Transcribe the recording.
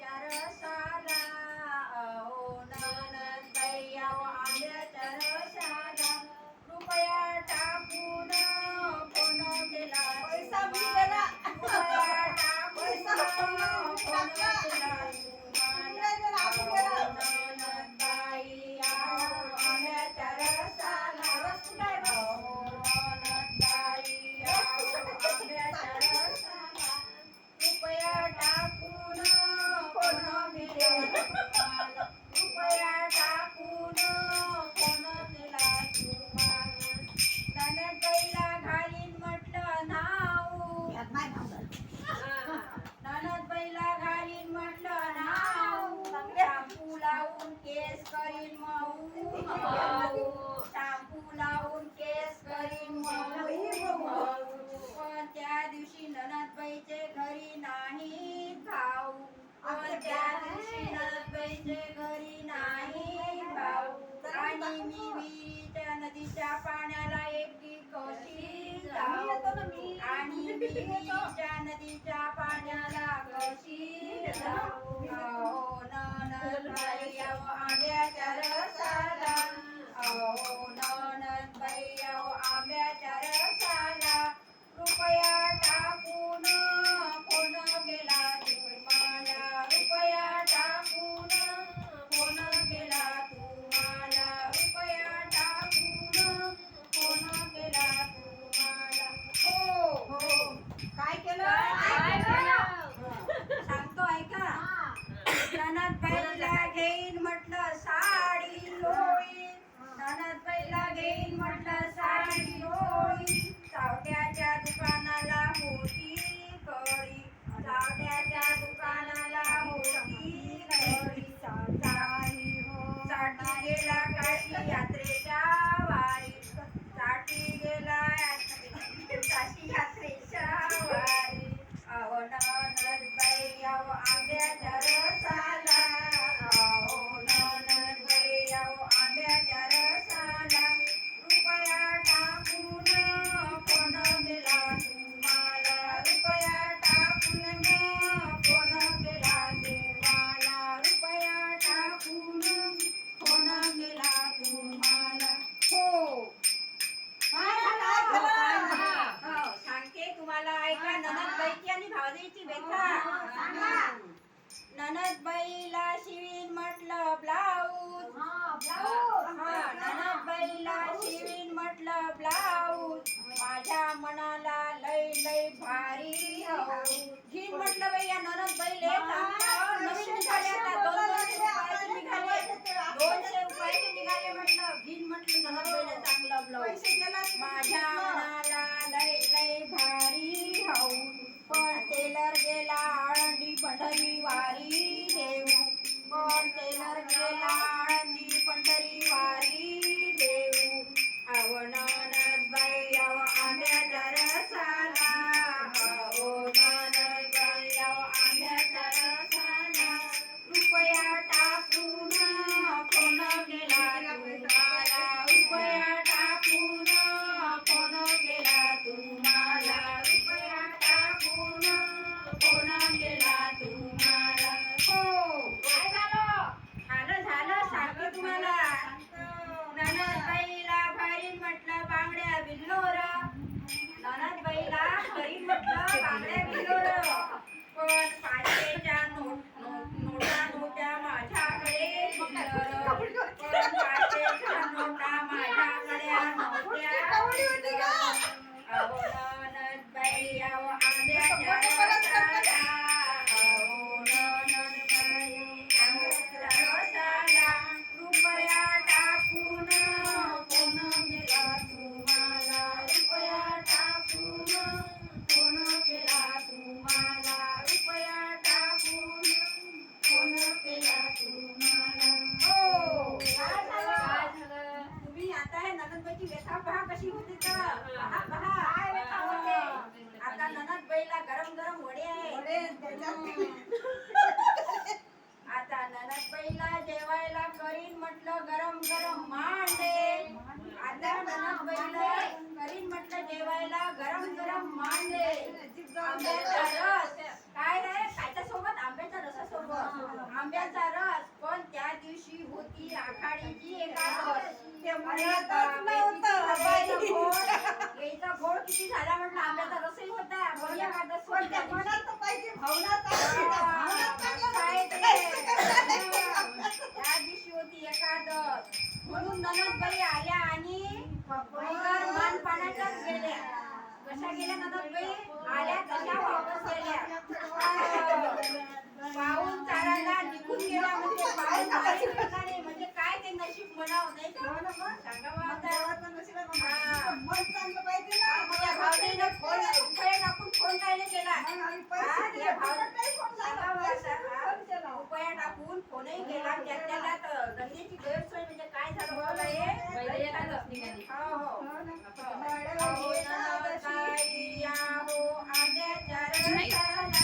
चरस त्या दिवशी ननदबाईचे घरी घरी नाही आणि मी विहिरीच्या नदीच्या पाण्याला एकटी कशी आणि विहिरीच्या नदीच्या पाण्याला कशी जाऊ? ધર્મ આડે ચરસા ભાઈ આ લેતા નવીન ચાલ્યા હતા आता ननदबाईला जेवायला करीन म्हटलं गरम गरम मांडे. आता ननदबाईला करीन म्हटलं जेवायला गरम गरम मांडे. आंब्याचा रस. काय रे? कायच्या सोबत आंब्याच्या रसासोबत? आंब्याचा रस. पण त्या दिवशी होती आखाडीची एकादश. तेव्हा किती झाला म्हटलं? आंब्याचा रसही होता. एकादश करायची दिवशी होती एकादश म्हणून ननदबाई आल्या आणि आल्या तशा पाहून चाराला निघून गेला म्हणजे, म्हणजे काय ते नशीब म्हणाव नाही सांगा बा नशीब मन भावनेनं खोल फोनही केला त्याला गैरसोय म्हणजे काय झालं हो आद्याच्या